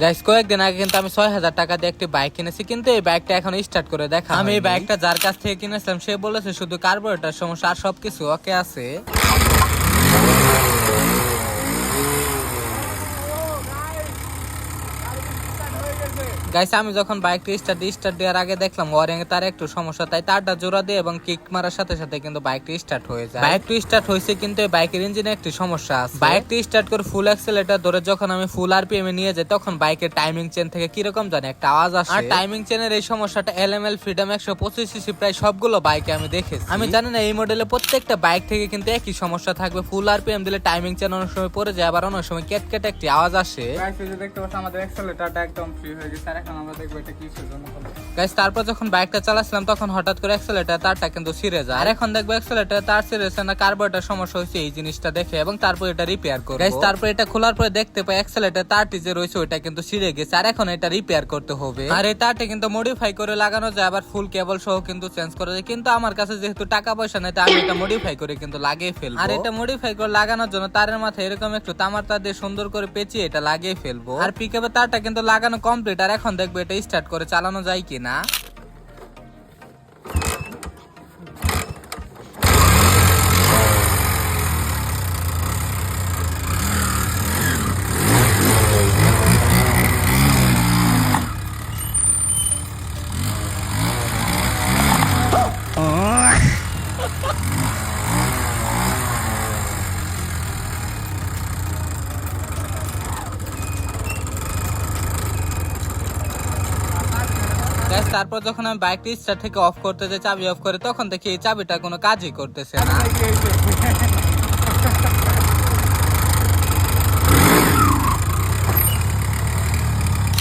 Guys কয়েকদিন আগে কিন্তু আমি ছয় হাজার টাকা দিয়ে একটি বাইক কিনেছি কিন্তু এই বাইকটা এখন স্টার্ট করে দেখা আমি এই বাইকটা যার কাছ থেকে কিনেছিলাম সে বলেছে শুধু কার্বোরেটার সমস্যা আর সবকিছু ওকে আছে। গাইস আমি যখন বাইকটি স্টার্ট স্টার্ট দেওয়ার আগে দেখলাম ওয়ারিং তার একটু সমস্যা তাই তারটা জোড়া দিয়ে এবং কিক মারার সাথে সাথে কিন্তু বাইকটি স্টার্ট হয়ে যায়। বাইকটি স্টার্ট হয়েছে কিন্তু এই বাইকের ইঞ্জিনে একটি সমস্যা আছে। বাইকটি স্টার্ট করে ফুল অ্যাক্সেলেটার ধরে যখন আমি ফুল আরপিএম এ নিয়ে যাই তখন বাইকের টাইমিং চেন থেকে কীরকম জানি একটা আওয়াজ আসে। আর টাইমিং চেনের এই সমস্যাটা এলএমএল ফ্রিডম একশো পঁচিশ সিসি প্রায় সবগুলো বাইকে আমি দেখেছি। আমি জানি না এই মডেলে প্রত্যেকটা বাইক থেকে কিন্তু একই সমস্যা থাকবে। ফুল আরপিএম দিলে টাইমিং চেন অনেক সময় পড়ে যায় আবার অনেক সময় কেট কেটে একটি আওয়াজ আসে। দেখতে পাচ্ছ আমাদের অ্যাক্সেলেটরটা একদম ফ্রি হয়ে গেছে। গাইস তারপর যখন বাইকটা চালাচ্ছিলাম তখন হঠাৎ করে অ্যাক্সেলেটার তারটা কিন্তু ছিঁড়ে যায়। আর এখন দেখব অ্যাক্সেলেটার তার ছিঁড়েছে না কার্বোরেটার সমস্যা হয়েছে এই জিনিসটা দেখে এবং তারপর এটা রিপেয়ার করব। গাইস তারপর এটা খোলার পরে দেখতে পাই অ্যাক্সেলেটার তারটি যে রয়েছে ওইটা কিন্তু ছিঁড়ে গেছে। আর এখন এটা রিপেয়ার করতে হবে। আর এই তারটি কিন্তু মডিফাই করে লাগানো যায় আবার ফুল কেবল সহ কিন্তু চেঞ্জ করা যায়। কিন্তু আমার কাছে যেহেতু টাকা পয়সা নেই তাই আমি এটা মডিফাই করে কিন্তু লাগিয়ে ফেলব। আর এটা মডিফাই করে লাগানোর জন্য তারের মাথায় এরকম একটু তামার তার দিয়ে সুন্দর করে পেঁচিয়ে এটা লাগিয়ে ফেলব। আর পিকআপের তারটা কিন্তু লাগানো কমপ্লিট আর এখন দেখব এটা স্টার্ট করে? চালানো যায় কিনা? Guys, তারপর যখন আমি বাইকটি স্টার্ট থেকে অফ করতে যাই চাবি অফ করে তখন দেখি এই চাবিটা কোনো কাজই করতেছে না।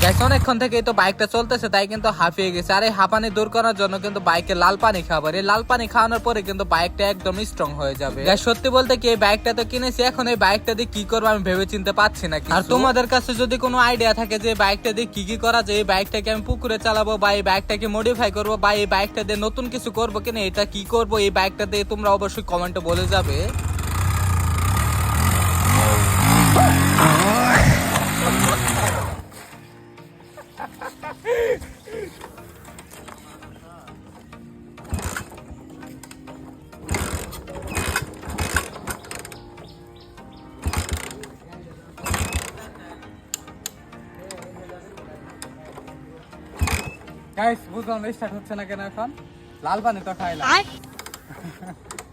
Guys, অনেকক্ষণ থেকে তো বাইকটা চলতেছে তাই কিন্তু হাঁপিয়ে গেছে। আর এই হাঁপানি দূর করার জন্য কিন্তু বাইকে লাল পানি খাবার। এই লাল পানি খাওয়ানোর পরে কিন্তু বাইকটা একদম স্ট্রং হয়ে যাবে। সত্যি বলতে কি এই বাইকটা তো কিনেছি এখন এই বাইকটা দিয়ে কি করব আমি ভেবে চিনতে পারছি না আর তোমাদের কাছে যদি কোনো আইডিয়া থাকে যে বাইকটা দিয়ে কি কি করা যায় এই বাইকটাকে আমি পুকুরে চালাবো বা এই বাইকটাকে মডিফাই করব বা এই বাইকটা দিয়ে নতুন কিছু করব কিনা এটা কি করব এই বাইকটা দিয়ে তোমরা অবশ্যই কমেন্টে বলে যাবে। গাইস বুঝলাম স্টার্ট হচ্ছে না কেন এখন? লাল পানি তো খাইলাম।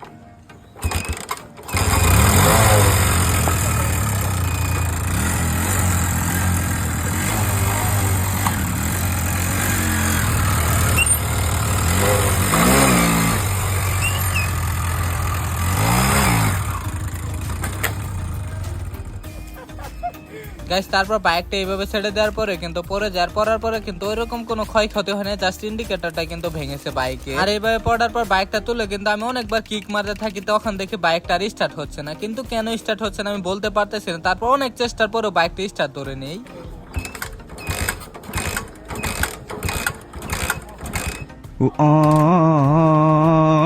গাইস তারপর বাইকটা এইভাবে ছেড়ে দেওয়ার পরে কিন্তু পরে যাওয়ার পড়ার পরে কিন্তু ওইরকম কোনো ক্ষয়ক্ষতি হয় না জাস্ট ইন্ডিকেটরটা কিন্তু ভেঙেছে বাইকে আর এইভাবে পড়ার পর বাইকটা তুলে কিন্তু আমি অনেকবার কিক মারতে থাকি, তখন দেখি বাইকটা আর স্টার্ট হচ্ছে না। কিন্তু কেন স্টার্ট হচ্ছে না আমি বলতে পারতেছি না। তারপর অনেক চেষ্টার পরেও বাইকটা স্টার্ট ধরে নেই। গাড়ি